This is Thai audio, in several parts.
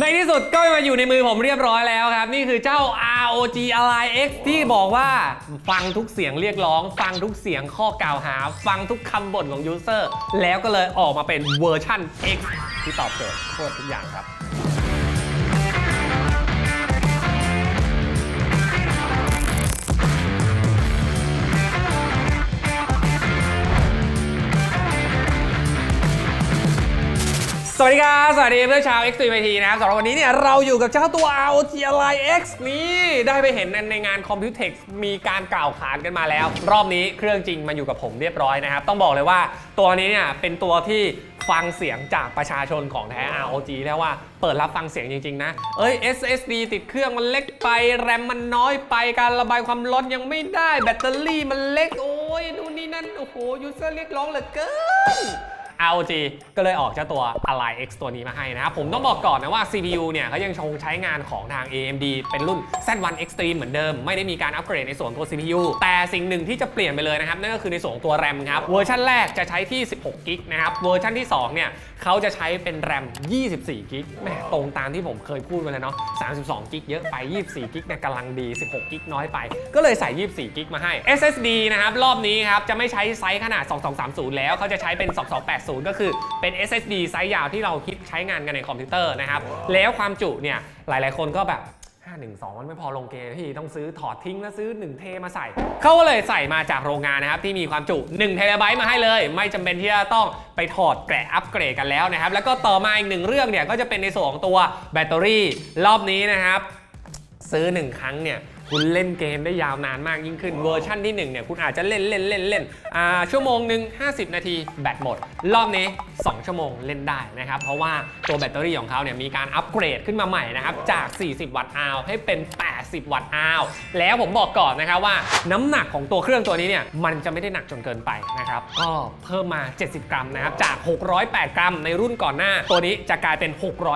ในที่สุดก็มาอยู่ในมือผมเรียบร้อยแล้วครับ นี่คือเจ้า ROG Ally X ที่บอกว่าฟังทุกเสียงเรียกร้อง ฟังทุกเสียงข้อกล่าวหา ฟังทุกคำบ่นของยูเซอร์แล้วก็เลยออกมาเป็นเวอร์ชั่น X ที่ตอบโจทย์โคตรทุกอย่างครับ วัสดีครับ สวัสดีเพื่อนชาว X 3 t นะครับสำหรับวันนี้เนี่ยเราอยู่กับเจ้าตัว ROG Ally X นี่ได้ไปเห็นในงาน Computex มีการกล่าวขานกันมาแล้ว รอบนี้เครื่องจริงมาอยู่กับผมเรียบร้อยนะครับ ต้องบอกเลยว่าตัวนี้เนี่ยเป็นตัวที่ฟังเสียงจากประชาชนของแท้ ROG แล้วว่าเปิดรับฟังเสียงจริง ๆ นะ เอ้ย SSD ติดเครื่องมันเล็กไป แรมมันน้อยไปการระบายความร้อนยังไม่ได้แบตเตอรี่มันเล็ก โอ้ยนู่นนี่นั่นโอ้โหยูเซอร์เรียกร้องเหลือเกิน ROG ก็เลยออกเจ้าตัว Ally X ตัวนี้มาให้นะครับ ผมต้องบอกก่อนนะว่า CPU เนี่ยเขายังคงใช้งานของทาง AMD เป็นรุ่น Z1 Extreme เหมือนเดิม ไม่ได้มีการอัปเกรดในส่วนตัว CPU แต่สิ่งหนึ่งที่จะเปลี่ยนไปเลยนะครับ นั่นก็คือในส่วนตัว RAM ครับ เวอร์ชันแรกจะใช้ที่ 16กิกนะครับเวอร์ชันที่ 2 เนี่ยเขาจะใช้เป็น RAM 24กิกแหมตรงตามที่ผมเคยพูดไปแล้วเนาะ32กิกเยอะไป 24กิกเนี่ยกำลังดี 16กิกน้อยไป ก็เลยใส่ 24กิกมาให้ SSD นะครับรอบนี้ครับจะไม่ใช้ไซส์ขนาด 2230 แล้วเขาจะใช้เป็น 2280ก็คือเป็น SSD ไซส์ยาวที่เราคิดใช้งานกันในคอมพิวเตอร์นะครับ แล้วความจุเนี่ยหลาย ๆ คนก็แบบ 512 มันไม่พอลงเกมพี่ต้องซื้อถอดทิ้งแล้วซื้อ 1 เทมาใส่ เขาก็เลยใส่มาจากโรงงานนะครับ ที่มีความจุ1เทราไบต์มาให้เลย ไม่จำเป็นที่จะต้องไปถอดแกะอัปเกรดกันแล้วนะครับ แล้วก็ต่อมาอีกหนึ่งเรื่องเนี่ยก็จะเป็นในส่วนของตัวแบตเตอรี่รอบนี้นะครับ ซื้อ 1 ครั้งเนี่ย คุณเล่นเกมได้ยาวนานมากยิ่งขึ้นเวอร์ชั่นที่1เนี่ยคุณอาจจะเล่นเล่นเล่นเล่นอ่าชั่วโมงหนึ่ง50 นาทีแบตหมด รอบนี้ 2 ชั่วโมงเล่นได้นะครับ เพราะว่าตัวแบตเตอรี่ของเขาเนี่ยมีการอัปเกรดขึ้นมาใหม่นะครับ จาก 40 วัตต์อาวให้เป็น 80 วัตต์อาวแล้วผมบอกก่อนนะครับว่าน้ำหนักของตัวเครื่องตัวนี้เนี่ยมันจะไม่ได้หนักจนเกินไปนะครับก็เพิ่มมา 70 กรัมนะครับจาก 608 กรัม ในรุ่นก่อนหน้า ตัวนี้จะกลายเป็น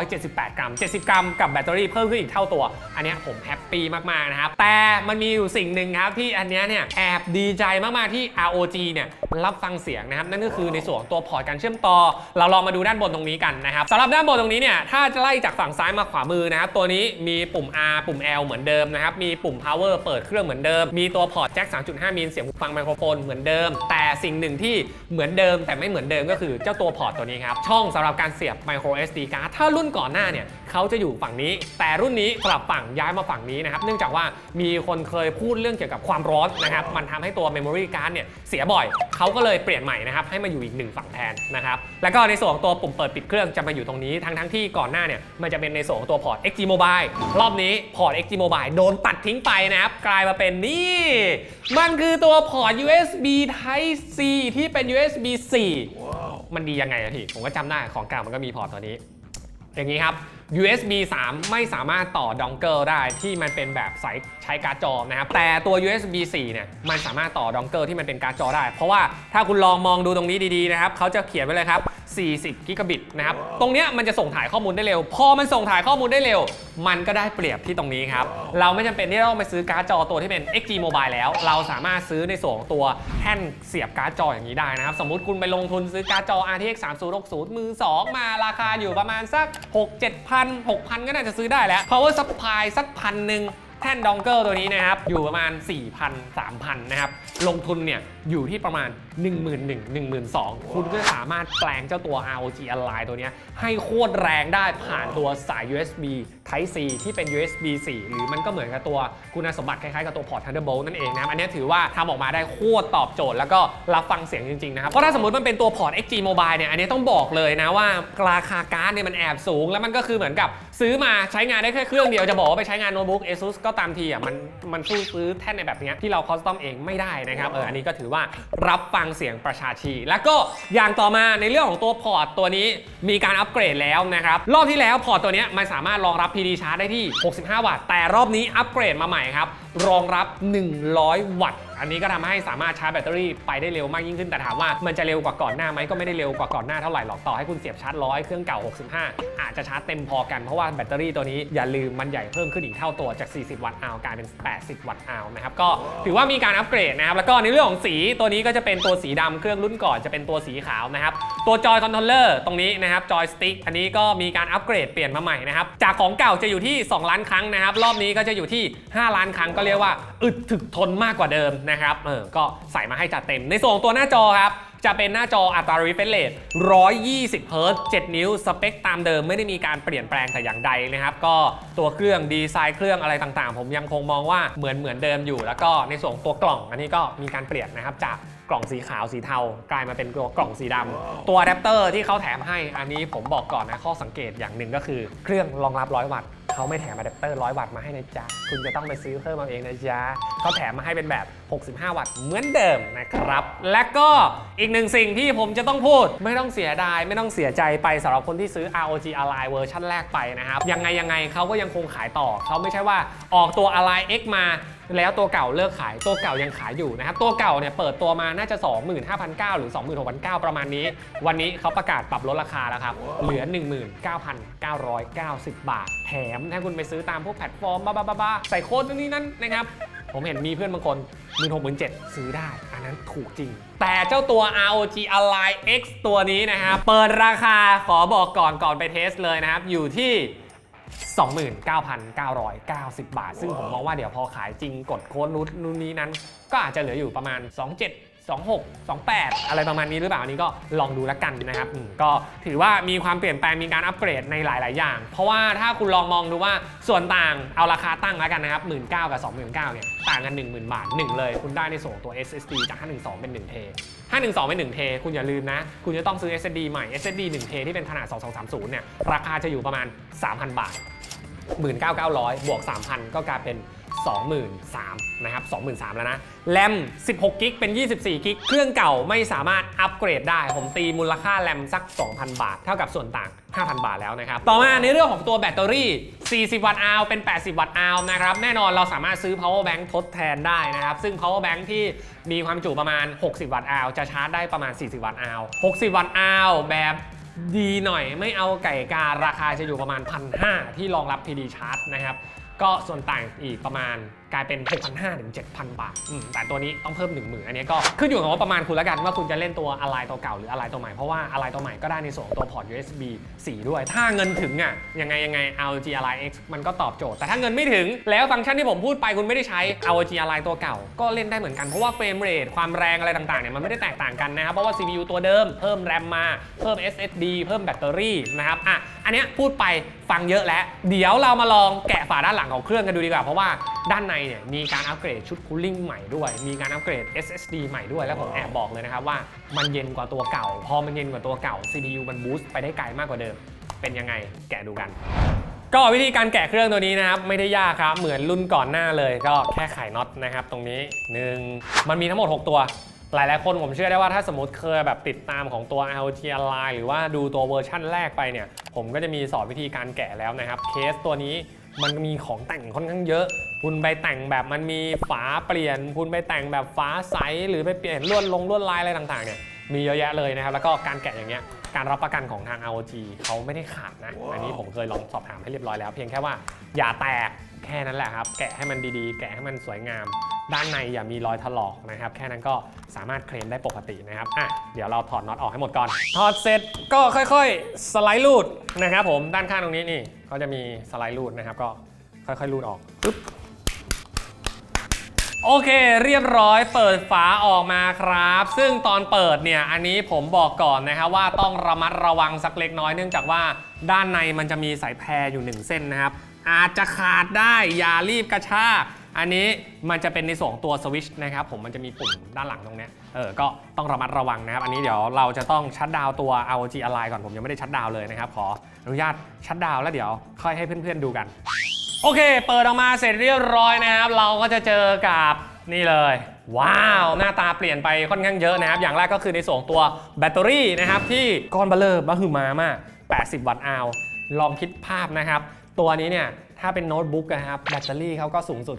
678 กรัม 70 กรัม กับแบตเตอรี่เพิ่มขึ้นอีกเท่าตัว อันเนี้ยผมแฮปปี้มากๆนะครับแต่มันมีอยู่สิ่งหนึ่งครับที่อันเนี้ยเนี่ยแอบดีใจมาก ๆ ที่ ROG เนี่ยรับฟังเสียงนะครับ นั่นก็คือในส่วนของตัวพอร์ตการเชื่อมต่อ เราลองมาดูด้านบนตรงนี้กันนะครับสำหรับด้านบนตรงนี้เนี่ยถ้าจะไล่จากฝั่งซ้ายมาขวามือนะครับตัวนี้มีปุ่ม R ปุ่ม L เหมือนเดิมนะครับมีปุ่ม power เปิดเครื่องเหมือนเดิม มีตัวพอร์ตแจ็ค3.5มิลเสียงหูฟังไมโครโฟนเหมือนเดิม แต่สิ่งหนึ่งที่เหมือนเดิมแต่ไม่เหมือนเดิมก็คือเจ้าตัวพอร์ตตัวนี้ครับช่องสำหรับการเสียบ micro SD card ถ้ารุ่นก่อนหน้าเนี่ยเขาจะอยู่ฝั่งนี้ แต่รุ่นนี้สลับฝั่งย้ายมาฝั่งนี้นะครับเนื่องจากว่ามีคนเคยพูดเรื่องเกี่ยวกับความร้อนนะครับ มันทำให้ตัว memory card เนี่ยเสียบ่อย เขาก็เลยเปลี่ยนใหม่นะครับ ให้มาอยู่อีกหนึ่งฝั่งแทนนะครับ แล้วก็ในส่วนของตัวปุ่มเปิดปิดเครื่องจะมาอยู่ตรงนี้ ทั้งทั้งๆที่ก่อนหน้าเนี่ย มันจะเป็นในส่วนของตัวพอร์ต XG Mobile รอบนี้พอร์ต XG Mobile โดนตัดทิ้งไปนะครับ กลายมาเป็นนี่ มันคือตัวพอร์ต USB Type C ที่เป็น USB 4มันดียังไงอะพี่ ผมก็จำได้ของเก่ามันก็มีพอร์ตตัวนี้ อย่างนี้ครับ USB 3 ไม่สามารถต่อดองเกิลได้ที่มันเป็นแบบสายใช้การ์ดจอนะครับแต่ตัว USB 4 เนี่ยมันสามารถต่อดองเกิลที่มันเป็นการ์ดจอได้ เพราะว่าถ้าคุณลองมองดูตรงนี้ดีๆนะครับเขาจะเขียนไว้เลยครับ 40 กิกะบิตนะครับ ตรงเนี้ยมันจะส่งถ่ายข้อมูลได้เร็ว พอมันส่งถ่ายข้อมูลได้เร็ว มันก็ได้เปรียบที่ตรงนี้ครับ เราไม่จำเป็นที่ต้องไปซื้อการ์ดจอตัวที่เป็น XG Mobile แล้ว เราสามารถซื้อในส่วนของตัวแท่นเสียบการ์ดจออย่างนี้ได้นะครับ สมมุติคุณไปลงทุนซื้อการ์ดจอ RTX 3060 มือ 2 มาราคาอยู่ประมาณสัก 6 7พัน6,000 ก็น่าจะซื้อได้แล้ว power supply สักพันหนึ่งแท่นดองเกิลตัวนี้นะครับ อยู่ประมาณ 4,000 3,000 นะครับ ลงทุนเนี่ยอยู่ที่ประมาณ 1 1 0 0 0 1 2 0 0คุณก็สามารถแปลงเจ้าตัว ROG Ally ตัวนี้ให้โคตรแรงได้ผ่านตัวสาย USB Type C ที่เป็น USB 4 หรือมันก็เหมือนกับตัวคุณสมบัติคล้ายๆกับตัวพอร์ต Thunderbolt นั่นเองนะครับอันนี้ถือว่าทำออกมาได้โคตรตอบโจทย์ แล้วก็รับฟังเสียงจริงๆนะครับเพราะถ้าสมมติมันเป็นตัวพอร์ต XG Mobile เนี่ยอันนี้ต้องบอกเลยนะว่าราคาการ์ดเนี่ยมันแอบสูง แล้วมันก็คือเหมือนกับซื้อมาใช้งานได้แค่เครื่องเดียวจะบอกว่าไปใช้งานโน้ตบุ๊ก ASUS ก็ตามทีอะมันมันสู้ซื้อแท่นในแบบนี้ที่เราคอสตอมเองไม่ได้นะครับเอออันนี้ก็ถือว่ารับฟังเสียงประชาชี แล้วก็อย่างต่อมาในเรื่องของตัวพอร์ตตัวนี้มีการอัปเกรดแล้วนะครับ รอบที่แล้วพอร์ตตัวนี้มันสามารถรองรับ PD ชาร์จได้ที่ 65 วัตต์ แต่รอบนี้อัปเกรดมาใหม่ครับ รองรับ 100 วัตต์ อันนี้ก็ทำให้สามารถชาร์จแบตเตอรี่ไปได้เร็วมากยิ่งขึ้นแต่ถามว่ามันจะเร็วกว่าก่อนหน้าไหมก็ไม่ได้เร็วกว่าก่อนหน้าเท่าไหร่หรอกต่อให้คุณเสียบชาร์จร้อยเครื่องเก่า 65 อาจจะชาร์จเต็มพอกันเพราะว่าแบตเตอรี่ตัวนี้อย่าลืมมันใหญ่เพิ่มขึ้นอีกเท่าตัวจาก 40 วัตต์อาวกลายเป็น 80 วัตต์อาวนะครับก็ถือว่ามีการอัปเกรดนะครับแล้วก็ในเรื่องของสีตัวนี้ก็จะเป็นตัวสีดำเครื่องรุ่นก่อนจะเป็นตัวสีขาวนะครับตัวจอยคอนโทรลเลอร์ตรงนี้นะครับจอยสติ๊กอันนี้ก็มีการอัปเกรดเปลี่ยนมาใหม่นะครับจากของเก่าจะอยู่ที่ 2 ล้านครั้งนะครับรอบนี้ก็จะอยู่ที่ 5 ล้านครั้งก็เรียกว่าอึดถึกทนมากกว่าเดิมนะครับเออก็ใส่มาให้จัดเต็ม ในส่วนของตัวหน้าจอครับจะเป็นหน้าจออัตรา refresh rate 120 Hz 7 นิ้ว สเปคตามเดิมไม่ได้มีการเปลี่ยนแปลงแต่อย่างใดนะครับ ก็ตัวเครื่องดีไซน์เครื่องอะไรต่างๆ ผมยังคงมองว่าเหมือนเหมือนเดิมอยู่ แล้วก็ในส่วนของตัวกล่องอันนี้ก็มีการเปลี่ยนนะครับจากกล่องสีขาวสีเทากลายมาเป็นตัวกล่องสีดำตัวอะแดปเตอร์ที่เขาแถมให้อันนี้ผมบอกก่อนนะข้อสังเกตอย่างหนึ่งก็คือเครื่องรองรับ 100 วัตต์ เขาไม่แถมอะแดปเตอร์100 วัตต์มาให้นะจ๊ะ คุณจะต้องไปซื้อเพิ่มเอาเองนะจ๊ะเขาแถมมาให้เป็นแบบ 65 วัตต์เหมือนเดิมนะครับ และก็อีกหนึ่งสิ่งที่ผมจะต้องพูด ไม่ต้องเสียดาย ไม่ต้องเสียใจไปสำหรับคนที่ซื้อ ROG Ally เวอร์ชันแรกไปนะครับ ยังไงยังไงเขาก็ยังคงขายต่อ เขาไม่ใช่ว่าออกตัว Ally X มาแล้วตัวเก่าเลิกขายตัวเก่ายังขายอยู่นะครับ ตัวเก่าเนี่ยเปิดตัวมาน่าจะ 25,900 หรือ 26,900 ประมาณนี้ วันนี้เขาประกาศปรับลดราคาแล้วครับ เหลือ 19,990 บาท แถมถ้าคุณไปซื้อตามพวกแพลตฟอร์มบ้าๆๆๆใส่โค้ดนี้นั้นนะครับ ผมเห็นมีเพื่อนบางคน1 6 7 0 0ซื้อได้ อันนั้นถูกจริง แต่เจ้าตัว ROG Ally X ตัวนี้นะครับ เปิดราคาขอบอกก่อนก่อนไปเทสเลยนะครับ อยู่ที่29,990 บาท ซึ่งผมมองว่าเดี๋ยวพอขายจริงกดโค้ดนู้นนู่นนี้นั้น ก็อาจจะเหลืออยู่ประมาณ 27 26 28 อะไรประมาณนี้หรือเปล่าอันนี้ก็ลองดูแล้วกันนะครับอืมก็ถือว่ามีความเปลี่ยนแปลงมีการอัปเกรดในหลาย ๆ อย่าง เพราะว่าถ้าคุณลองมองดูว่าส่วนต่างเอาราคาตั้งแล้วกันนะครับ 19,000กับ 29,000เนี่ยต่างกัน 10,000 บาท 1 เลย คุณได้ในส่วนของตัว SSD จาก 512 เป็น1เท512 เป็น1เทคุณอย่าลืมนะ คุณจะต้องซื้อ SSD ใหม่ SSD 1เทที่เป็นขนาด 2230 เนี่ยราคาจะอยู่ประมาณ 3,000 บาท 19,900 บวก 3,000 ก็กลายเป็น 23,000นะครับ23,000แล้วนะแรม 16กิกเป็น 24กิกเครื่องเก่าไม่สามารถอัปเกรดได้ ผมตีมูลค่าแรมสัก 2,000 บาท เท่ากับส่วนต่าง 5,000 บาทแล้วนะครับ ต่อมาในเรื่องของตัวแบตเตอรี่ 40 วัตต์อาวเป็น 80 วัตต์อาวนะครับ แน่นอนเราสามารถซื้อ power bank ทดแทนได้นะครับ ซึ่ง power bank ที่มีความจุประมาณ 60 วัตต์อาวจะชาร์จได้ประมาณ 40 วัตต์อาว60 วัตต์อาวแบบดีหน่อยไม่เอาไก่การาคาจะอยู่ประมาณ 1,500 ที่รองรับ PD Charge นะครับ ก็ส่วนต่างอีกประมาณ กลายเป็น 6,500 ถึง 7,000 บาทอืมแต่ตัวนี้ต้องเพิ่ม 10,000 อันนี้ก็ขึ้นอยู่กับว่าประมาณคุณแล้วกันว่าคุณจะเล่นตัวอะไรตัวเก่าหรืออะไรตัวใหม่ เพราะว่าอะไรตัวใหม่ก็ได้ในส่วนของตัวพอร์ต USB 4 ด้วย ถ้าเงินถึงอะยังไงยังไง ROG Ally X มันก็ตอบโจทย์ แต่ถ้าเงินไม่ถึงแล้วฟังก์ชันที่ผมพูดไปคุณไม่ได้ใช้ ROG Ally ตัวเก่า ก็เล่นได้เหมือนกันเพราะว่าเฟรมเรทความแรงอะไรต่างๆเนี่ยมันไม่ได้แตกต่างกันนะครับเพราะว่า CPU ตัวเดิมเพิ่มแรมมาเพิ่ม SSD เพิ่มแบตเตอรี่นะครับอะอันเนี้ยพูดไปฟังเยอะแล้ว เดี๋ยวเรามาลองแกะฝาด้านหลังของเครื่องกันดูดีกว่าเพราะว่า ด้านในเนี่ยมีการอัปเกรดชุดคูลิ่งใหม่ด้วย มีการอัปเกรด SSD ใหม่ด้วย แล้วผมแอบบอกเลยนะครับว่ามันเย็นกว่าตัวเก่า พอมันเย็นกว่าตัวเก่า CPU มันบูสต์ไปได้ไกลมากกว่าเดิม เป็นยังไงแกะดูกันก็วิธีการแกะเครื่องตัวนี้นะครับไม่ได้ยากครับ เหมือนรุ่นก่อนหน้าเลยก็แค่ไขน็อตนะครับ ตรงนี้หนึ่งมันมีทั้งหมด 6 ตัว หลายๆคนผมเชื่อได้ว่าถ้าสมมติเคยแบบติดตามของตัว LG Ally หรือว่าดูตัวเวอร์ชั่นแรกไปเนี่ย ผมก็จะมีสอนวิธีการแกะแล้วนะครับ เคสตัวนี้ มันมีของแต่งค่อนข้างเยอะ คุณไปแต่งแบบมันมีฝาเปลี่ยน คุณไปแต่งแบบฝาใสหรือไปเปลี่ยนลวดลงลวดลายอะไรต่างๆเนี่ยมีเยอะแยะเลยนะครับ แล้วก็การแกะอย่างเงี้ยการรับประกันของทาง ROG เขาไม่ได้ขาดนะ อันนี้ผมเคยลองสอบถามให้เรียบร้อยแล้ว เพียงแค่ว่าอย่าแตกแค่นั้นแหละครับ แกะให้มันดีๆ แกะให้มันสวยงาม ด้านในอย่ามีรอยถลอกนะครับ แค่นั้นก็สามารถเคลมได้ปกตินะครับอะเดี๋ยวเราถอดน็อตออกให้หมดก่อน ถอดเสร็จก็ค่อยๆ สไลด์รูดนะครับผม ด้านข้างตรงนี้นี่ก็จะมีสไลด์รูดนะครับ ก็ค่อยๆรูดออกปึ๊บโอเคเรียบร้อยเปิดฝาออกมาครับ ซึ่งตอนเปิดเนี่ยอันนี้ผมบอกก่อนนะครับว่าต้องระมัดระวังสักเล็กน้อยเนื่องจากว่าด้านในมันจะมีสายแพรอยู่ 1 เส้นนะครับ อาจจะขาดได้อย่ารีบกระชากอันนี้มันจะเป็นในส่วนของตัวสวิชนะครับผมมันจะมีปุ่มด้านหลังตรงเนี้ยเออก็ต้องระมัดระวังนะครับ อันนี้เดี๋ยวเราจะต้องชัดดาวตัว ROG Ally ก่อนผมยังไม่ได้ชัดดาวเลยนะครับ ขออนุญาตชัดดาวแล้วเดี๋ยวค่อยให้เพื่อนๆดูกัน โอเค เปิดออกมาเสร็จเรียบร้อยนะครับ เราก็จะเจอกับนี่เลย ว้าว หน้าตาเปลี่ยนไปค่อนข้างเยอะนะครับ อย่างแรกก็คือในส่วนตัวแบตเตอรี่นะครับที่ก้อนเบลเลอร์มาหึมามาก 80 วัตต์อาวลองคิดภาพนะครับ ตัวนี้เนี่ยถ้าเป็นโน้ตบุ๊กนะครับแบตเตอรี่เขาก็สูงสุด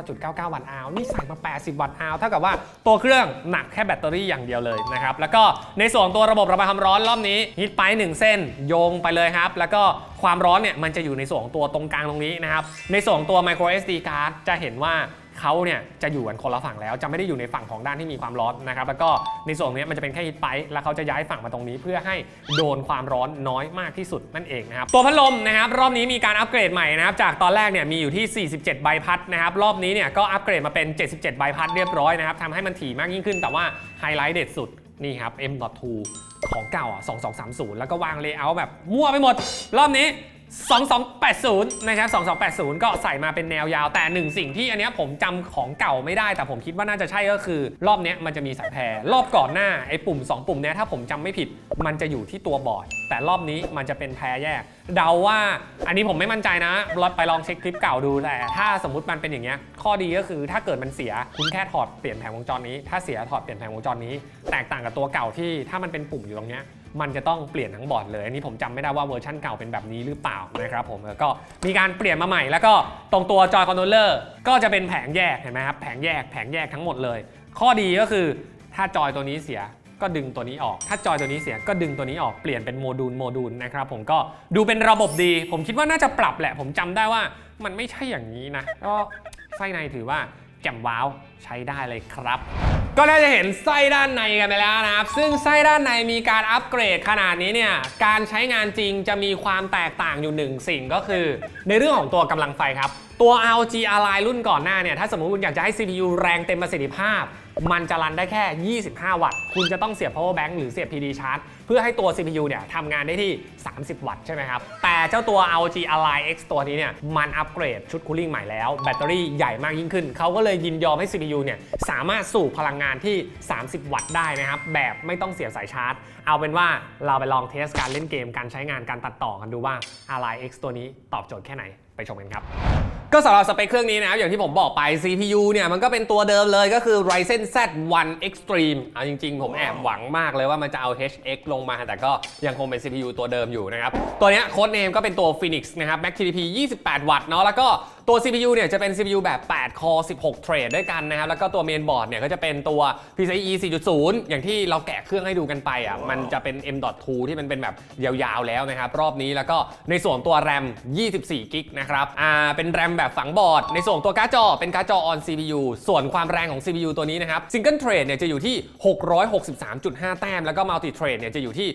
99.99 วัตต์อาวนี่ใส่มา 80 วัตต์อาวเท่ากับว่าตัวเครื่องหนักแค่แบตเตอรี่อย่างเดียวเลยนะครับ แล้วก็ในส่วนตัวระบบระบายความร้อนรอบนี้ฮิตไปหนึ่งเส้นโยงไปเลยครับ แล้วก็ความร้อนเนี่ยมันจะอยู่ในส่วนของตัวตรงกลางตรงนี้นะครับ ในส่วนของตัว micro SD card จะเห็นว่า เขาเนี่ยจะอยู่กันคนละฝั่งแล้ว จะไม่ได้อยู่ในฝั่งของด้านที่มีความร้อนนะครับแล้วก็ในส่วนนี้มันจะเป็นแค่ฮิตไปแล้วเขาจะย้ายฝั่งมาตรงนี้ เพื่อให้โดนความร้อนน้อยมากที่สุดนั่นเองนะครับตัวพัดลมนะครับรอบนี้มีการอัปเกรดใหม่นะครับจากตอนแรกเนี่ยมีอยู่ที่ 47 ใบพัดนะครับรอบนี้เนี่ยก็อัปเกรดมาเป็น 77 ใบพัดเรียบร้อยนะครับทำให้มันถี่มากยิ่งขึ้น แต่ว่าไฮไลท์เด็ดสุดนี่ครับ M.2 ของเก่าอะ2230 แล้วก็วางเลเยอร์แบบมั่วไปหมด รอบนี้ 2280 นะครับ 2280 ก็ใส่มาเป็นแนวยาว แต่หนึ่งสิ่งที่อันเนี้ยผมจำของเก่าไม่ได้ แต่ผมคิดว่าน่าจะใช่ก็คือ รอบเนี้ยมันจะมีสายแพร รอบก่อนหน้าไอ้ปุ่ม 2 ปุ่มเนี้ยถ้าผมจำไม่ผิด มันจะอยู่ที่ตัวบอร์ด แต่รอบนี้มันจะเป็นแพรแยก เดาว่าอันนี้ผมไม่มั่นใจนะรถไปลองเช็คคลิปเก่าดูแต่ถ้าสมมติมันเป็นอย่างเงี้ย ข้อดีก็คือถ้าเกิดมันเสียคุณแค่ถอดเปลี่ยนแผงวงจรนี้ ถ้าเสียถอดเปลี่ยนแผงวงจรนี้ แตกต่างกับตัวเก่าที่ถ้ามันเป็นปุ่มอยู่ตรงเนี้ย มันจะต้องเปลี่ยนทั้งบอร์ดเลย อันนี้ผมจำไม่ได้ว่าเวอร์ชันเก่าเป็นแบบนี้หรือเปล่านะครับผมก็มีการเปลี่ยนมาใหม่ แล้วก็ตรงตัวจอยคอนโทรลเลอร์ก็จะเป็นแผงแยกเห็นไหมครับแผงแยกแผงแยกทั้งหมดเลย ข้อดีก็คือถ้าจอยตัวนี้เสียก็ดึงตัวนี้ออก ถ้าจอยตัวนี้เสียก็ดึงตัวนี้ออก เปลี่ยนเป็นโมดูล โมดูลนะครับผมก็ดูเป็นระบบดี ผมคิดว่าน่าจะปรับแหละ ผมจำได้ว่ามันไม่ใช่อย่างนี้นะ ก็ไส้ในถือว่า แจ่มว้าวใช้ได้เลยครับ ก็น่าจะเห็นไส้ด้านในกันไปแล้วนะครับ ซึ่งไส้ด้านในมีการอัปเกรดขนาดนี้เนี่ยการใช้งานจริงจะมีความแตกต่างอยู่หนึ่งสิ่งก็คือ ในเรื่องของตัวกำลังไฟครับ ตัว ROG Ally รุ่นก่อนหน้าเนี่ยถ้าสมมติคุณอยากจะให้ CPU แรงเต็มประสิทธิภาพ มันจะรันได้แค่ 25 วัตต์ คุณจะต้องเสียบ power bank หรือเสียบ PD charge เพื่อให้ตัว CPU เนี่ยทำงานได้ที่ 30 วัตต์ใช่ไหมครับ แต่เจ้าตัว ROG Ally X ตัวนี้เนี่ยมันอัปเกรดชุดคูลิ่งใหม่แล้ว แบตเตอรี่ใหญ่มากยิ่งขึ้น เขาก็เลยยินยอมให้ CPU เนี่ยสามารถสูบพลังงานที่ 30 วัตต์ได้นะครับ แบบไม่ต้องเสียบสายชาร์จ เอาเป็นว่าเราไปลองเทสการเล่นเกมการใช้งานการตัดต่อกันดูว่า Ally X ตัวนี้ตอบโจทย์แค่ไหน ไปชมกันครับ ก็สำหรับสเปคเครื่องนี้นะครับอย่างที่ผมบอกไป CPU เนี่ยมันก็เป็นตัวเดิมเลยก็คือ Ryzen Z1 Extreme เอาจริงๆ ผมแอบหวังมากเลยว่ามันจะเอา HX ลงมา แต่ก็ยังคงเป็น CPU ตัวเดิมอยู่นะครับ ตัวนี้โค้ดเนมก็เป็นตัว Phoenix นะครับ Max TDP 28 วัตต์เนาะแล้วก็ ตัว CPU เนี่ยจะเป็น CPU แบบ8 core 16 เทรดด้วยกันนะครับ แล้วก็ตัวเมนบอร์ดเนี่ยก็จะเป็นตัว PCIe 4.0 อย่างที่เราแกะเครื่องให้ดูกันไปอะ มันจะเป็น M.2 ที่มันเป็นแบบยาวๆแล้วนะครับ รอบนี้แล้วก็ในส่วนตัว RAM 24กิกนะครับ อ่า เป็นแรมแบบฝังบอร์ด ในส่วนตัวการ์ดจอเป็นการ์ดจอ on CPU ส่วนความแรงของ CPU ตัวนี้นะครับ Single Thread เนี่ยจะอยู่ที่ 663.5 แต้ม แล้วก็ Multi Thread เนี่ยจะอยู่ที่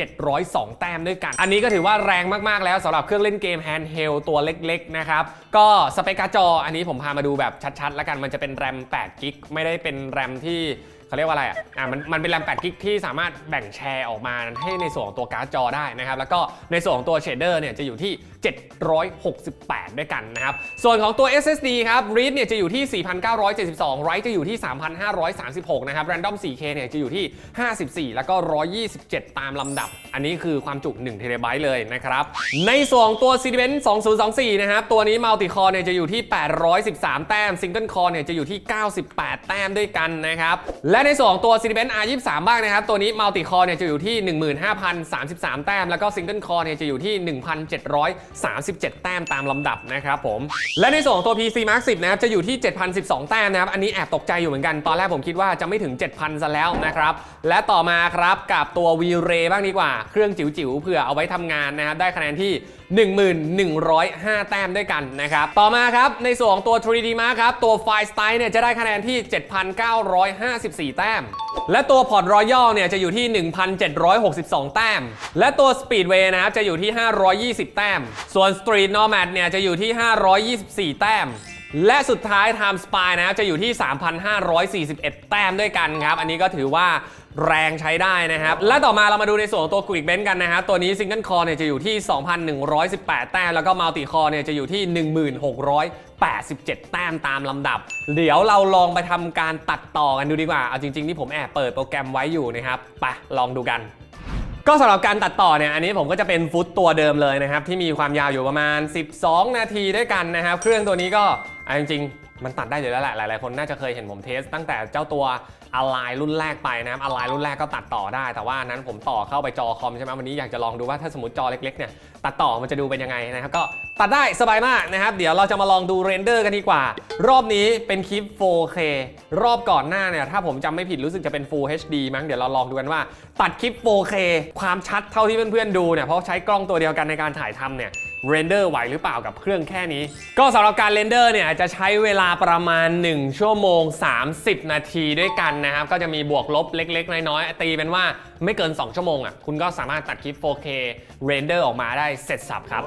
6,702 แต้มด้วยกัน อันนี้ก็ถือว่าแรงมากๆแล้วสำหรับเครื่องเล่นเกม handheld ตัวเล็กๆนะครับก็สเปคการ์ดจออันนี้ผมพามาดูแบบชัดๆ แล้วกันมันจะเป็นแรม8กิกไม่ได้เป็นแรมที่เขาเรียกว่าอะไรอะ อ่า มัน มันเป็นแรม8กิกที่สามารถแบ่งแชร์ออกมาให้ในส่วนของตัวการ์ดจอได้นะครับ แล้วก็ในส่วนของตัวเชดเดอร์เนี่ยจะอยู่ที่ 768 ด้วยกันนะครับ ส่วนของตัว SSD ครับ read เนี่ยจะอยู่ที่ 4,972 write จะอยู่ที่ 3,536 นะครับ random 4K เนี่ยจะอยู่ที่ 54 แล้วก็ 127 ตามลำดับ อันนี้คือความจุ1 t b เลยนะครับ ในส่วนตัว Cinebench 2024 นะครับ ตัวนี้ multi core เนี่ยจะอยู่ที่ 813 แต้ม single core เนี่ยจะอยู่ที่ 98 แต้มด้วยกันนะครับ และในส่วนตัว Cinebench R23 บ้างนะครับ ตัวนี้ multi core เนี่ยจะอยู่ที่ 15,033 แต้ม แล้วก็ single core เนี่ยจะอยู่ที่37 แต้มตามลำดับนะครับผม และในส่วนของตัว PC Mark 10นะครับจะอยู่ที่ 7,012 แต้มนะครับ อันนี้แอบตกใจอยู่เหมือนกัน ตอนแรกผมคิดว่าจะไม่ถึง 7,000 ซะแล้วนะครับ และต่อมาครับกับตัว V-Ray บ้างดีกว่า เครื่องจิ๋วๆเผื่อเอาไว้ทำงานนะครับได้คะแนนที่ 1105 แต้มด้วยกันนะครับ ต่อมาครับ ในส่วนของตัว 3D Mark ครับ ตัว f i สไตล์เนี่ยจะได้คะแนนที่ 7,954 แต้ม และตัวพอร์ตรอยัลเนี่ยจะอยู่ที่ 1,762 แต้ม และตัว Speedway นะครับจะอยู่ที่ 520 แต้ม ส่วน Street Nomad เนี่ยจะอยู่ที่ 524 แต้ม และสุดท้าย Time Spy นะครับจะอยู่ที่ 3,541 แต้มด้วยกันครับ อันนี้ก็ถือว่าแรงใช้ได้นะครับ และต่อมาเรามาดูในส่วนของตัว Quick Bench กันนะครับตัวนี้ Single Core เนี่ยจะอยู่ที่ 2,118 แต้ม แล้วก็ Multi Core เนี่ยจะอยู่ที่ 1,687 แต้มตามลำดับ เดี๋ยวเราลองไปทำการตัดต่อกันดูดีกว่า เอาจริงๆที่ผมแอบเปิดโปรแกรมไว้อยู่นะครับไปลองดูกันก็สำหรับการตัดต่อเนี่ยอันนี้ผมก็จะเป็นฟุตตัวเดิมเลยนะครับ ที่มีความยาวอยู่ประมาณ 12 นาทีด้วยกันนะครับ เครื่องตัวนี้ก็ อาจริงมันตัดได้อยู่แล้วแหละหลายๆ คนน่าจะเคยเห็นผมเทส ตั้งแต่เจ้าตัวอะไรรุ่นแรกไปนะครับอะไรรุ่นแรกก็ตัดต่อได้ แต่ว่านนั้นผมต่อเข้าไปจอคอมใช่ไหมวันนี้อยากจะลองดูว่าถ้าสมมติจอเล็กๆ เนี่ยตัดต่อมันจะดูเป็นยังไงนะครับ ก็ตัดได้สบายมากนะครับ เดี๋ยวเราจะมาลองดูเรนเดอร์กันดีกว่า รอบนี้เป็นคลิป 4K รอบก่อนหน้าเนี่ยถ้าผมจำไม่ผิดรู้สึกจะเป็น Full HD มั้งเดี๋ยวเราลองดูกันว่า ตัดคลิป 4K ความชัดเท่าที่เพื่อนๆดูเนี่ยเพราะใช้กล้องตัวเดียวกันในการถ่ายทำเนี่ย เรนเดอร์ไหวหรือเปล่ากับเครื่องแค่นี้ ก็สำหรับการเรนเดอร์เนี่ยจะใช้เวลาประมาณ 1 ชั่วโมง 30 นาทีด้วยกันนะครับ ก็จะมีบวกลบเล็ก ๆ น้อยๆตีเป็นว่า ไม่เกิน 2 ชั่วโมงอะคุณก็สามารถตัดคลิป 4K เรนเดอร์ออกมาได้เสร็จสับครับ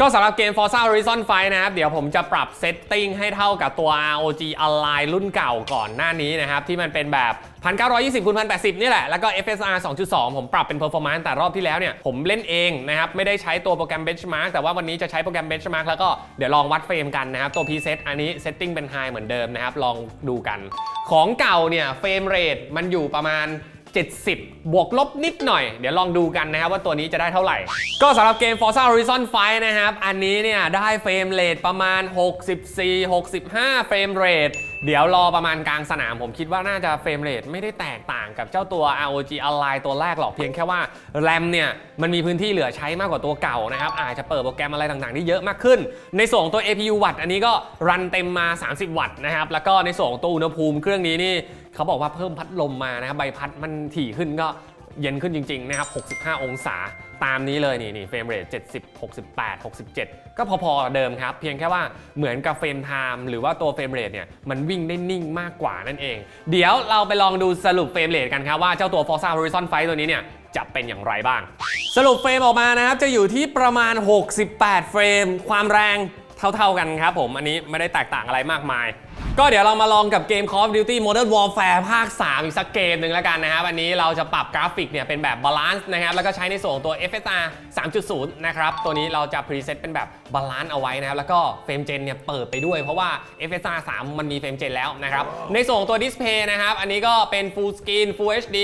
ก็สำหรับเกม Forza Horizon 5 นะครับ เดี๋ยวผมจะปรับเซตติ้งให้เท่ากับตัว ROG Ally รุ่นเก่าก่อนหน้านี้นะครับ ที่มันเป็นแบบ 1920คูณ1080 นี่แหละ แล้วก็ FSR 2.2 ผมปรับเป็น performance แต่รอบที่แล้วเนี่ย ผมเล่นเองนะครับ ไม่ได้ใช้ตัวโปรแกรม benchmark แต่ว่าวันนี้จะใช้โปรแกรม benchmark แล้วก็เดี๋ยวลองวัดเฟรมกันนะครับ ตัว preset อันนี้ setting เป็น high เหมือนเดิมนะครับ ลองดูกัน ของเก่าเนี่ยเฟรมเรทมันอยู่ประมาณ 70 บวกลบนิดหน่อย เดี๋ยวลองดูกันนะครับว่าตัวนี้จะได้เท่าไหร่ ก็สำหรับเกม Forza Horizon 5 นะครับ อันนี้เนี่ยได้เฟรมเรทประมาณ 64 65 เฟรมเรทเดี๋ยวรอประมาณกลางสนามผมคิดว่าน่าจะเฟรมเรทไม่ได้แตกต่างกับเจ้าตัว ROG Ally ตัวแรกหรอกเพียงแค่ว่าแรมเนี่ยมันมีพื้นที่เหลือใช้มากกว่าตัวเก่านะครับอาจจะเปิดโปรแกรมอะไรต่างๆที่เยอะมากขึ้น ในส่วนตัว APU วัตต์อันนี้ก็รันเต็มมา 30 วัตต์นะครับแล้วก็ในส่วนของตัวอุณหภูมิเครื่องนี้นี่ เขาบอกว่าเพิ่มพัดลมมานะครับใบพัดมันถี่ขึ้นก็เย็นขึ้นจริง ๆ นะครับ 65 องศา ตามนี้เลยนี่นี่เฟรมเรท70 68 67 ก็พอๆเดิมครับ เพียงแค่ว่าเหมือนกับเฟรมไทม์หรือว่าตัวเฟรมเรทเนี่ยมันวิ่งได้นิ่งมากกว่านั่นเอง เดี๋ยวเราไปลองดูสรุปเฟรมเรทกันครับว่าเจ้าตัว Forza Horizon 5 ตัวนี้เนี่ยจะเป็นอย่างไรบ้าง สรุปเฟรมออกมานะครับ จะอยู่ที่ประมาณ 68 เฟรม ความแรงเท่าๆกันครับผม อันนี้ไม่ได้แตกต่างอะไรมากมาย ก็เดี๋ยวเรามาลองกับเกม Call of Duty Modern Warfare ภาค 3 อีกสักเกมหนึ่งแล้วกันนะครับวันนี้เราจะปรับกราฟิกเนี่ยเป็นแบบบาลานซ์นะครับแล้วก็ใช้ในส่วนของตัว FSR 3.0 นะครับ ตัวนี้เราจะพรีเซตเป็นแบบบาลานซ์เอาไว้นะครับ แล้วก็เฟรมเจนเนี่ยเปิดไปด้วยเพราะว่า FSR 3 มันมีเฟรมเจนแล้วนะครับ ในส่วนของตัวดิสเพย์นะครับ อันนี้ก็เป็น Full Screen Full HD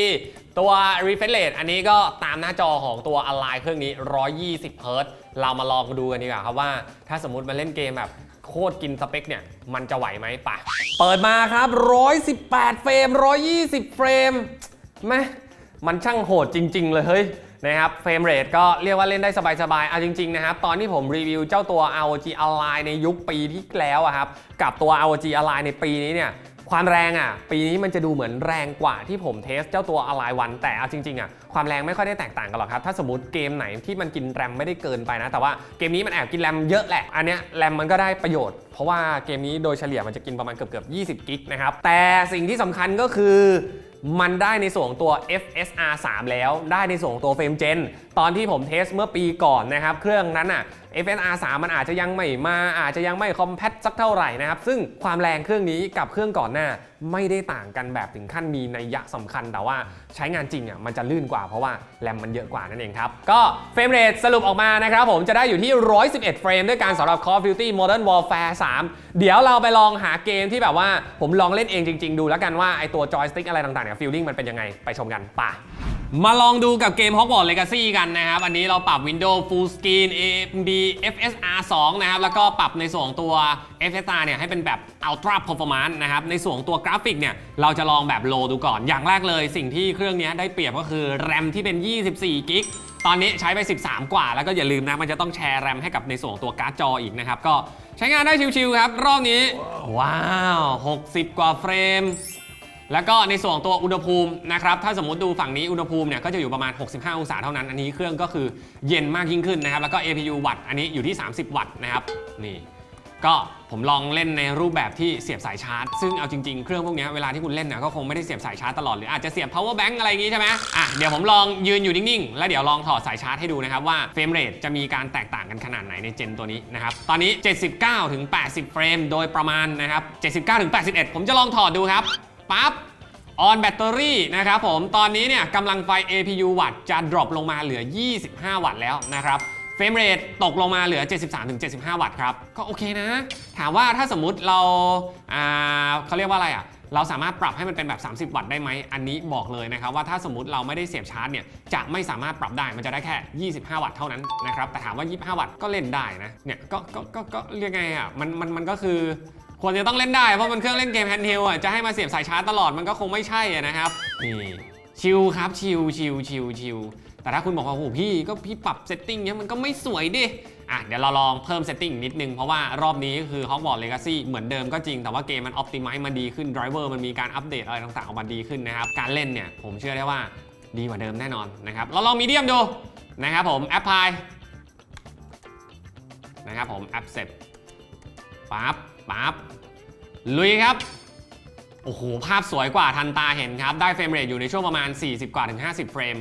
ตัว refresh rate อันนี้ก็ตามหน้าจอของตัว Align เครื่องนี้ 120 Hz เรามาลองดูกันดีกว่าครับว่า ถ้าสมมติมาเล่นเกมแบบ โคตรกินสเปคเนี่ย มันจะไหวไหมปะเปิดมาครับ 118 เฟรม 120 เฟรมแม่มันช่างโหดจริง ๆ เลยเฮ้ยนะครับเฟรมเรทก็เรียกว่าเล่นได้สบายๆ เอาจริง ๆ นะครับ ตอนที่ผมรีวิวเจ้าตัว ROG Ally ในยุคปีที่แล้วอะครับ กับตัว ROG Ally ในปีนี้เนี่ย ความแรงอะ ปีนี้มันจะดูเหมือนแรงกว่าที่ผมเทสเจ้าตัว Ally 1แต่เอาจริงๆอะความแรงไม่ค่อยได้แตกต่างกันหรอกครับ ถ้าสมมติเกมไหนที่มันกินแรมไม่ได้เกินไปนะ แต่ว่าเกมนี้มันแอบกินแรมเยอะแหละ อันเนี้ยแรมมันก็ได้ประโยชน์ เพราะว่าเกมนี้โดยเฉลี่ยมันจะกินประมาณเกือบเกือบ20 กิกนะครับ แต่สิ่งที่สำคัญก็คือมันได้ในส่วนตัว FSR 3 แล้ว ได้ในส่วนตัวเฟรมเจนตอนที่ผมเทสเมื่อปีก่อนนะครับ เครื่องนั้นอะ FSR 3 มันอาจจะยังไม่มาอาจจะยังไม่คอมแพตสักเท่าไหร่นะครับ ซึ่งความแรงเครื่องนี้กับเครื่องก่อนหน้าไม่ได้ต่างกันแบบถึงขั้นมีนัยยะสำคัญ แต่ว่าใช้งานจริงอะมันจะลื่นกว่าเพราะว่าแรมมันเยอะกว่านั่นเองครับ ก็เฟรมเรทสรุปออกมานะครับผมจะได้อยู่ที่ 111 เฟรมด้วยกันสำหรับ Call of Duty Modern Warfare 3 เดี๋ยวเราไปลองหาเกมที่แบบว่าผมลองเล่นเองจริง ๆ ดูแล้วกันว่าไอตัวจอยสติ๊กอะไรต่างๆเนี่ยฟีลลิ่งมันเป็นยังไงไปชมกันป่ะ มาลองดูกับเกม Hogwarts Legacy กันนะครับ อันนี้เราปรับ Windows Full Screen AMD FSR 2 นะครับ แล้วก็ปรับในส่วนของตัว FSR เนี่ยให้เป็นแบบ Ultra Performance นะครับ ในส่วนของตัวกราฟิกเนี่ย เราจะลองแบบ Low ดูก่อน อย่างแรกเลยสิ่งที่เครื่องนี้ได้เปรียบก็คือ RAM ที่เป็น 24กิกตอนนี้ใช้ไป 13 กว่า แล้วก็อย่าลืมนะ มันจะต้องแชร์ RAM ให้กับในส่วนของตัวการ์ดจออีกนะครับ ก็ใช้งานได้ชิวๆครับ รอบนี้ ว้าว 60 กว่าเฟรม แล้วก็ในส่วนตัวอุณหภูมินะครับถ้าสมมติดูฝั่งนี้อุณหภูมิเนี่ยก็จะอยู่ประมาณ 65 องศาเท่านั้น อันนี้เครื่องก็คือเย็นมากยิ่งขึ้นนะครับแล้วก็ APU วัตต์อันนี้อยู่ที่ 30 วัตต์นะครับนี่ก็ผมลองเล่นในรูปแบบที่เสียบสายชาร์จ ซึ่งเอาจริงๆ เครื่องพวกนี้เวลาที่คุณเล่นนี่ยก็คงไม่ได้เสียบสายชาร์จตลอดหรืออาจจะเสียบ power bank อะไรอย่างงี้ใช่ไหมอะเดี๋ยวผมลองยืนอยู่นิ่งๆ แล้วเดี๋ยวลองถอดสายชาร์จให้ดูนะครับว่าเฟรมเรทจะมีการแตกต่างกันขนาดไหนในเจนตัวนี้นะครับ ตอนนี้ 79ถึง80 เฟรมโดยประมาณนะครับ 79ถึง81 ผมจะลองถอดดูครับ ปั๊บออนแบตเตอรี่นะครับผมตอนนี้เนี่ยกำลังไฟ APU วัตต์จะ drop ลงมาเหลือ 25 วัตต์แล้วนะครับเฟรมเรทตกลงมาเหลือ 73-75 วัตต์ครับ ก็โอเคนะ ถามว่าถ้าสมมุติเราอ่าเขาเรียกว่าอะไรอะเราสามารถปรับให้มันเป็นแบบ 30 วัตต์ได้ไหม อันนี้บอกเลยนะครับว่าถ้าสมมติเราไม่ได้เสียบชาร์จเนี่ยจะไม่สามารถปรับได้ มันจะได้แค่ 25 วัตต์เท่านั้นนะครับ แต่ถามว่า 25 วัตต์ก็เล่นได้นะ เนี่ยก็ก็ก็ก็เรียกไงอะ มันมันมันก็คือ ควรจะต้องเล่นได้ เพราะมันเครื่องเล่นเกมแฮนด์เฮลอะจะให้มาเสียบสายชาร์จตลอดมันก็คงไม่ใช่นะครับนี่ชิลครับชิลชิลชิลชิลแต่ถ้าคุณบอกว่าโอ้โหพี่ก็พี่ปรับเซตติ้งเนี้ยมันก็ไม่สวยดิอะเดี๋ยวเราลองเพิ่มเซตติ้งนิดนึง เพราะว่ารอบนี้คือ Hogwarts Legacy เหมือนเดิมก็จริงแต่ว่าเกมมันอ p ติ m i z e มาดีขึ้น driver มันมีการอัปเดตอะไรต่างๆออกมาดีขึ้นนะครับ การเล่นเนี่ยผมเชื่อได้ว่าดีกว่าเดิมแน่นอนนะครับเราลองมีเดียมดูนะครับผมแอปพลายนะครับผมแอปเสร็จ ปั๊บปั๊บลุยครับ โอ้โห ภาพสวยกว่าทันตาเห็นครับ ได้เฟรมเรทอยู่ในช่วงประมาณ 40 กว่าถึง 50 เฟรม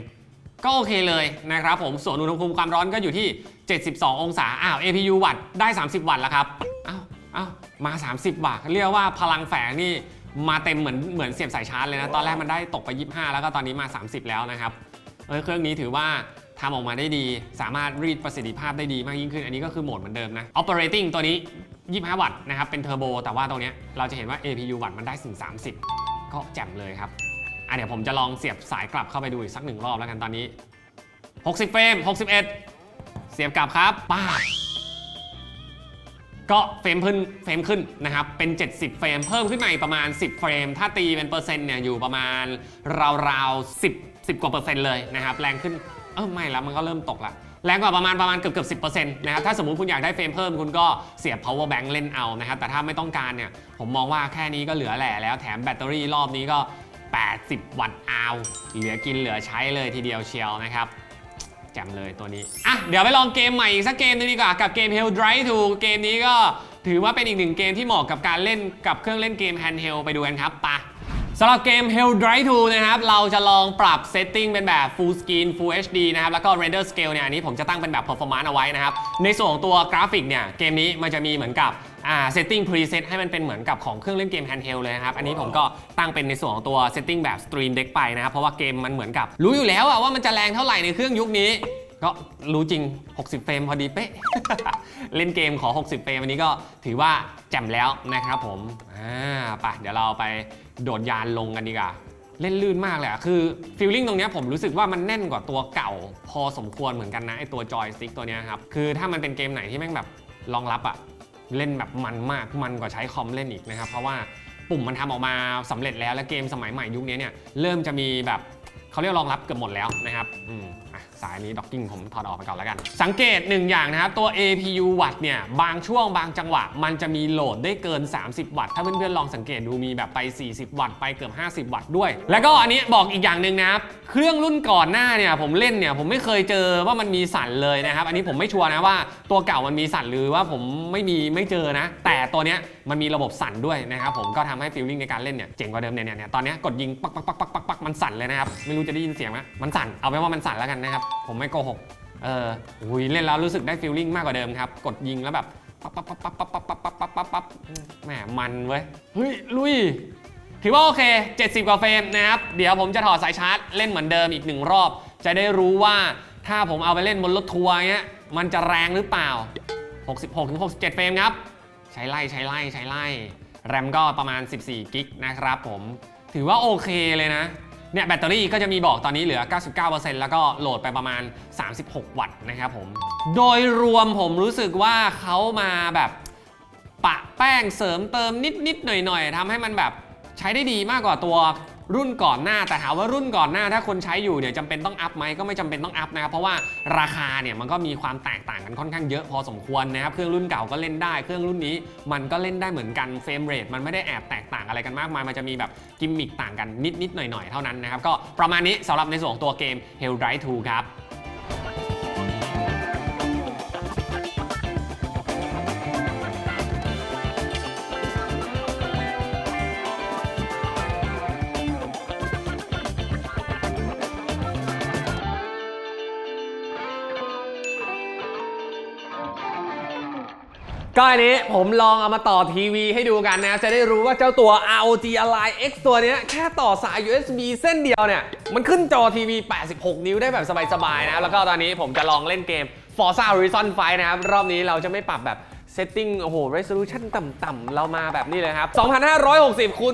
ก็โอเคเลยนะครับผม ส่วนอุณหภูมิความร้อนก็อยู่ที่ 72 องศา อ้าว APU วัตต์ได้ 30 วัตต์แล้วครับ อ้าว อ้าว มา 30 วัตต์ เรียกว่าพลังแฝงนี่มาเต็มเหมือนเหมือนเสียบสายชาร์จเลยนะ ตอนแรกมันได้ตกไป 25 แล้วก็ตอนนี้มา 30 แล้วนะครับ เออเครื่องนี้ถือว่าทำออกมาได้ดี สามารถรีดประสิทธิภาพได้ดีมากยิ่งขึ้น อันนี้ก็คือโหมดเหมือนเดิมนะ operating ตัวนี้ 25 วัตต์นะครับ เป็นเทอร์โบ แต่ว่าตรงนี้เราจะเห็นว่า APU วัตต์มันได้ถึง 30 ก็แจ่มเลยครับ อะเดี๋ยวผมจะลองเสียบสายกลับเข้าไปดูอีกสักหนึ่งรอบแล้วกันตอนนี้ 60 เฟรม 61 เสียบกลับครับป้าก็เฟรมขึ้นเฟรมขึ้นนะครับ เป็น 70 เฟรม เพิ่มขึ้นมาอีกประมาณ 10 เฟรม ถ้าตีเป็นเปอร์เซ็นต์เนี่ยอยู่ประมาณราวๆ10 10 กว่าเปอร์เซ็นต์เลยนะครับ แรงขึ้น เออไม่แล้วมันก็เริ่มตกละ แรงกว่าประมาณประมาณเกือบเกือบสินะครับถ้าสมมติคุณอยากได้เฟรมเพิ่มคุณก็เสียบ power bank เล่นเอานะครับแต่ถ้าไม่ต้องการเนี่ยผมมองว่าแค่นี้ก็เหลือแหล่แล้วแถมแบตเตอรี่รอบนี้ก็ 80 วัตต์อาวเหลือกินเหลือใช้เลยทีเดียวเชียวนะครับแจ่มเลยตัวนี้อะเดี๋ยวไปลองเกมใหม่อีกสักเกมหนึงดีกว่ากับเกม Hell Drive 2เกมนี้ก็ถือว่าเป็นอีกหนึ่งเกมที่เหมาะกับการเล่นกับเครื่องเล่นเกม handheld ไปดูกันครับไปะ สำหรับเกม Hell Drive 2 นะครับ เราจะลองปรับเซตติ้งเป็นแบบ Full Screen Full HD นะครับ แล้วก็ Render Scale เนี่ย อันนี้ผมจะตั้งเป็นแบบ Performance เอาไว้นะครับ ในส่วนของตัวกราฟิกเนี่ย เกมนี้มันจะมีเหมือนกับอ่า setting preset ให้มันเป็นเหมือนกับของเครื่องเล่นเกม handheld เลยนะครับ อันนี้ผมก็ตั้งเป็นในส่วนของตัว setting แบบ stream deck ไปนะครับ เพราะว่าเกมมันเหมือนกับ รู้อยู่แล้วอะว่ามันจะแรงเท่าไหร่ในเครื่องยุคนี้ ก็รู้จริง 60 เฟรมพอดีเป๊ะ เล่นเกมขอ 60 เฟรมอันนี้ก็ถือว่าแจ่มแล้วนะครับผม อ่าไปเดี๋ยวเราไปโดดยานลงกันดีกว่า เล่นลื่นมากเลยอะคือฟีลลิ่งตรงเนี้ยผมรู้สึกว่ามันแน่นกว่าตัวเก่า พอสมควรเหมือนกันนะไอตัวจอยสติ๊กตัวเนี้ยครับ คือถ้ามันเป็นเกมไหนที่แม่งแบบรองรับอะเล่นแบบมันมากมันกว่าใช้คอมเล่นอีกนะครับ เพราะว่าปุ่มมันทำออกมาสำเร็จแล้วและเกมสมัยใหม่ยุคนี้เนี่ยเริ่มจะมีแบบเขาเรียกรองรับเกือบหมดแล้วนะครับอืม สายนี้ด็อกกิ้งผมถอดออกไปก่อนแล้วกัน สังเกตหนึ่งอย่างนะครับ ตัว APU วัตต์เนี่ย บางช่วงบางจังหวะ มันจะมีโหลดได้เกิน 30 วัตต์ ถ้าเพื่อนๆลองสังเกตดูมีแบบไป 40 วัตต์ไปเกือบ 50 วัตต์ด้วย แล้วก็อันนี้บอกอีกอย่างหนึ่งนะครับ เครื่องรุ่นก่อนหน้าเนี่ยผมเล่นเนี่ยผมไม่เคยเจอว่ามันมีสั่นเลยนะครับ อันนี้ผมไม่ชัวร์นะว่าตัวเก่ามันมีสั่นหรือว่าผมไม่มีไม่เจอนะ แต่ตัวเนี้ย มันมีระบบสั่นด้วยนะครับผมก็ทำให้ฟีลลิ่งในการเล่นเนี่ยเจ๋งกว่าเดิมเนี่ยเนี่ยตอนนี้กดยิงปักปักปักปักปักปักมันสั่นเลยนะครับไม่รู้จะได้ยินเสียงไหมมันสั่นเอาไปนว่ามันสั่นแล้วกันนะครับผมไม่โกหกเอออุ้ยเล่นแล้วรู้สึกได้ฟีลลิ่งมากกว่าเดิมครับกดยิงแล้วแบบปักปักปักปักปักปักปักปักปักปักปักแหมมันเว้ยเฮ้ยลุยถือว่าโอเค 70 กว่าเฟรมนะครับ เดี๋ยวผมจะถอดสายชาร์จเล่นเหมือนเดิมอีกหนึ่งรอบ จะได้รู้ว่าถ้าผมเอาไปเล่นบนรถทัวร์เงี้ยมันจะแรงหรือเปล่า 66-67 เฟรมครับ ใช้ไล่ใช้ไล่ใช้ไล่แรมก็ประมาณ 14 กิกนะครับผม ถือว่าโอเคเลยนะ เนี่ยแบตเตอรี่ก็จะมีบอกตอนนี้เหลือ 99%แล้วก็โหลดไปประมาณ 36 วัตต์นะครับผม โดยรวมผมรู้สึกว่าเขามาแบบปะแป้งเสริมเติมนิดนิดๆหน่อยหน่อยๆทำให้มันแบบใช้ได้ดีมากกว่าตัว รุ่นก่อนหน้าแต่ถามว่ารุ่นก่อนหน้าถ้าคนใช้อยู่เนี่ยจำเป็นต้องอัพไหมก็ไม่จำเป็นต้องอัพนะครับเพราะว่าราคาเนี่ยมันก็มีความแตกต่างกันค่อนข้างเยอะพอสมควรนะครับเครื่องรุ่นเก่าก็เล่นได้ เครื่องรุ่นนี้มันก็เล่นได้เหมือนกันเฟรมเรทมันไม่ได้แอบแตกต่างอะไรกันมากมายมันจะมีแบบกิมมิคต่างกันนิดนิดๆหน่อยหน่อยๆเท่านั้นนะครับก็ประมาณนี้สำหรับในส่วนของตัวเกม Hell Drive 2 ครับ ก็อันนี้ผมลองเอามาต่อทีวีให้ดูกันนะ จะได้รู้ว่าเจ้าตัว ROG Ally X ตัวนี้แค่ต่อสาย USB เส้นเดียวเนี่ย มันขึ้นจอทีวี 86 นิ้วได้แบบสบายๆนะ แล้วก็ตอนนี้ผมจะลองเล่นเกม Forza Horizon 5 นะครับ รอบนี้เราจะไม่ปรับแบบ setting โอ้โห resolution ต่ำๆเรามาแบบนี้เลยครับ 2560คูณ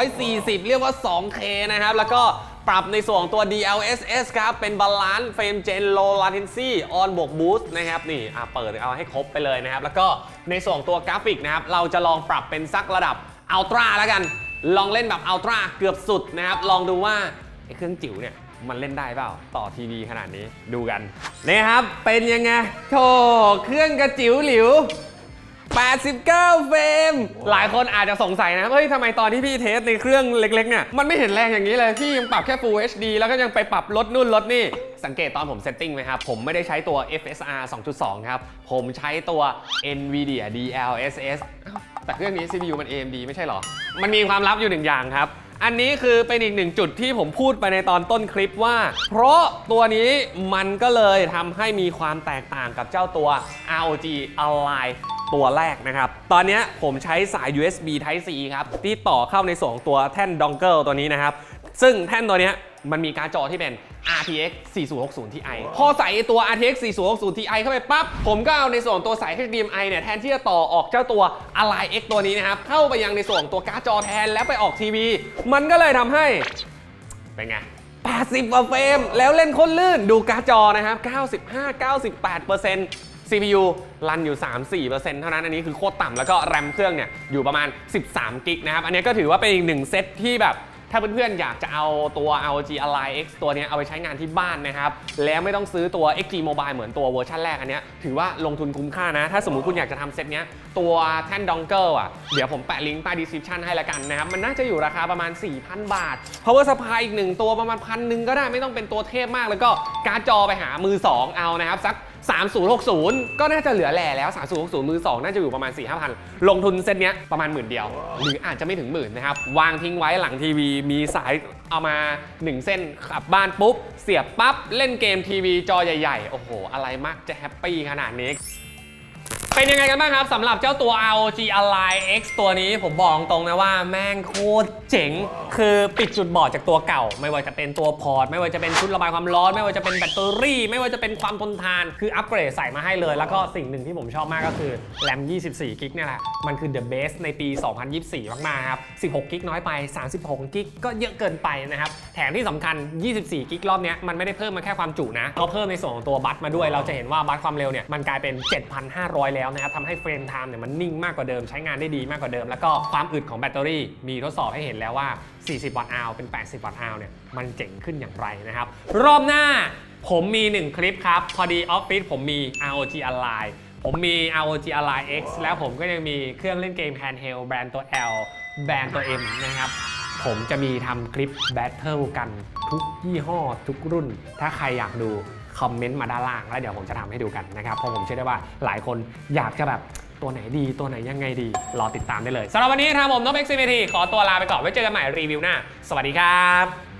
1440 เรียกว่า 2K นะครับ แล้วก็ ปรับในส่วนของตัว DLSS ครับ เป็น Balance Frame Gen Low Latency On บวก Boost นะครับ นี่อะเปิดเอาให้ครบไปเลยนะครับ แล้วก็ในส่วนตัวกราฟิกนะครับ เราจะลองปรับเป็นสักระดับ Ultra แล้วกัน ลองเล่นแบบ Ultra เกือบสุดนะครับ ลองดูว่าไอ้เครื่องจิ๋วเนี่ยมันเล่นได้เปล่า ต่อทีวีขนาดนี้ดูกันนี่ครับเป็นยังไงโธ่เครื่องกระจิ๋วหลิว 89 เฟรม หลายคนอาจจะสงสัยนะ เฮ้ยทำไมตอนที่พี่เทสในเครื่องเล็กๆเนี่ย มันไม่เห็นแรงอย่างนี้เลย พี่ยังปรับแค่ Full HD แล้วก็ยังไปปรับลดนู่นลดนี่ สังเกตตอนผมเซตติ้งไหมครับ ผมไม่ได้ใช้ตัว FSR 2.2 ครับ ผมใช้ตัว NVIDIA DLSS แต่เครื่องนี้ CPU มัน AMD ไม่ใช่เหรอ มันมีความลับอยู่หนึ่งอย่างครับ อันนี้คือเป็นอีกหนึ่งจุดที่ผมพูดไปในตอนต้นคลิปว่า เพราะตัวนี้มันก็เลยทำให้มีความแตกต่างกับเจ้าตัว ROG Ally ตัวแรกนะครับ ตอนนี้ผมใช้สาย USB Type C ครับ ที่ต่อเข้าในส่วนของตัวแท่นดองเกิลตัวนี้นะครับ ซึ่งแท่นตัวนี้ มันมีการ์ดจอที่เป็น RTX 4060 Ti พอใส่ตัว RTX 4060 Ti เข้าไปปั๊บ ผมก็เอาในส่วนตัวสาย HDMI เนี่ยแทนที่จะต่อออกเจ้าตัว Ally X ตัวนี้นะครับ เข้าไปยังในส่วนตัวการ์ดจอแทนแล้วไปออกทีวี มันก็เลยทำให้ เป็นไง80กว่าเฟรม แล้วเล่นคนลื่นดูการ์ดจอนะครับ 95-98% CPU รันอยู่ 3-4%เท่านั้น อันนี้คือโคตรต่ำแล้วก็แรมเครื่องเนี่ยอยู่ประมาณ 13 กิกนะครับ อันนี้ก็ถือว่าเป็นอีกหนึ่งเซตที่แบบ ถ้าเพื่อนๆอยากจะเอาตัว ROG Ally X ตัวนี้เอาไปใช้งานที่บ้านนะครับ แล้วไม่ต้องซื้อตัว XG Mobile เหมือนตัวเวอร์ชันแรกอันนี้ถือว่าลงทุนคุ้มค่านะ ถ้าสมมุติคุณอยากจะทำเซตเนี้ยตัวแท่นดองเกิลอะ เดี๋ยวผมแปะลิงก์ใต้ description ให้ละกันนะครับ มันน่าจะอยู่ราคาประมาณ 4,000 บาท power supply อีกหนึ่งตัวประมาณพันหนึ่งก็ได้ไม่ต้องเป็นตัวเทพมาก แล้วก็การ์ดจอไปหามือ 2 เอานะครับสัก 3060 ก็น่าจะเหลือแหล่แล้ว 3060 มือ 2 น่าจะอยู่ประมาณ 4 5 0 0 0 ลงทุนเซตเนี้ยประมาณหมื่นเดียว หรืออาจจะไม่ถึงหมื่นนะครับ วางทิ้งไว้หลังทีวีมีสายเอามา 1 เส้นขับบ้านปุ๊บ เสียบปั๊บ เล่นเกมทีวีจอใหญ่ๆ โอ้โห อะไรมากจะแฮปปี้ขนาดนี้ เป็นยังไงกันบ้างครับสำหรับเจ้าตัว ROG Ally X ตัวนี้ผมบอกตรงนะว่าแม่งโคตรเจ๋ง คือปิดจุดบอดจากตัวเก่า ไม่ว่าจะเป็นตัวพอร์ต ไม่ว่าจะเป็นชุดระบายความร้อน ไม่ว่าจะเป็นแบตเตอรี่ ไม่ว่าจะเป็นความทนทาน คืออัปเกรดใส่มาให้เลย แล้วก็สิ่งหนึ่งที่ผมชอบมากก็คือแรม 24 กิกเนี่ยแหละ มันคือ the best ในปี 2024 มากๆครับ 16 กิกน้อยไป 36 กิกก็เยอะเกินไปนะครับ แถมที่สำคัญ 24 กิกรอบเนี้ยมันไม่ได้เพิ่มมาแค่ความจุนะเขาเพิ่มในส่วนของตัวบัตมาด้วย เราจะเห็นว่าบัตความเร็วเนี่ยมันกลายเป็น 7,500 แล้วนะครับทำให้เฟรมไทม์เนี่ยมันนิ่งมากกว่าเดิมใช้งานได้ดีมากกว่าเดิม แล้วก็ความอึดของแบตเตอรี่มีทดสอบให้เห็นแล้วว่า 40 วัตต์อาวเป็น 80 วัตต์อาวเนี่ยมันเจ๋งขึ้นอย่างไรนะครับ รอบหน้าผมมี 1 คลิปครับ พอดีออฟฟิศผมมี ROG Ally ผมมี ROG Ally X แล้วผมก็ยังมีเครื่องเล่นเกม handheld แบรนด์ตัว L แบรนด์ตัว M นะครับ ผมจะมีทำคลิปแบทเทิลกันทุกยี่ห้อทุกรุ่น ถ้าใครอยากดู คอมเมนต์มาด้านล่างแล้วเดี๋ยวผมจะทำให้ดูกันนะครับเพราะผมเชื่อได้ว่าหลายคนอยากจะแบบตัวไหนดีตัวไหนยังไงดี รอติดตามได้เลยสำหรับวันนี้ทางผมนพเอ็กซ์ซีขอตัวลาไปก่อนไว้เจอกันใหม่รีวิวหน้า สวัสดีครับ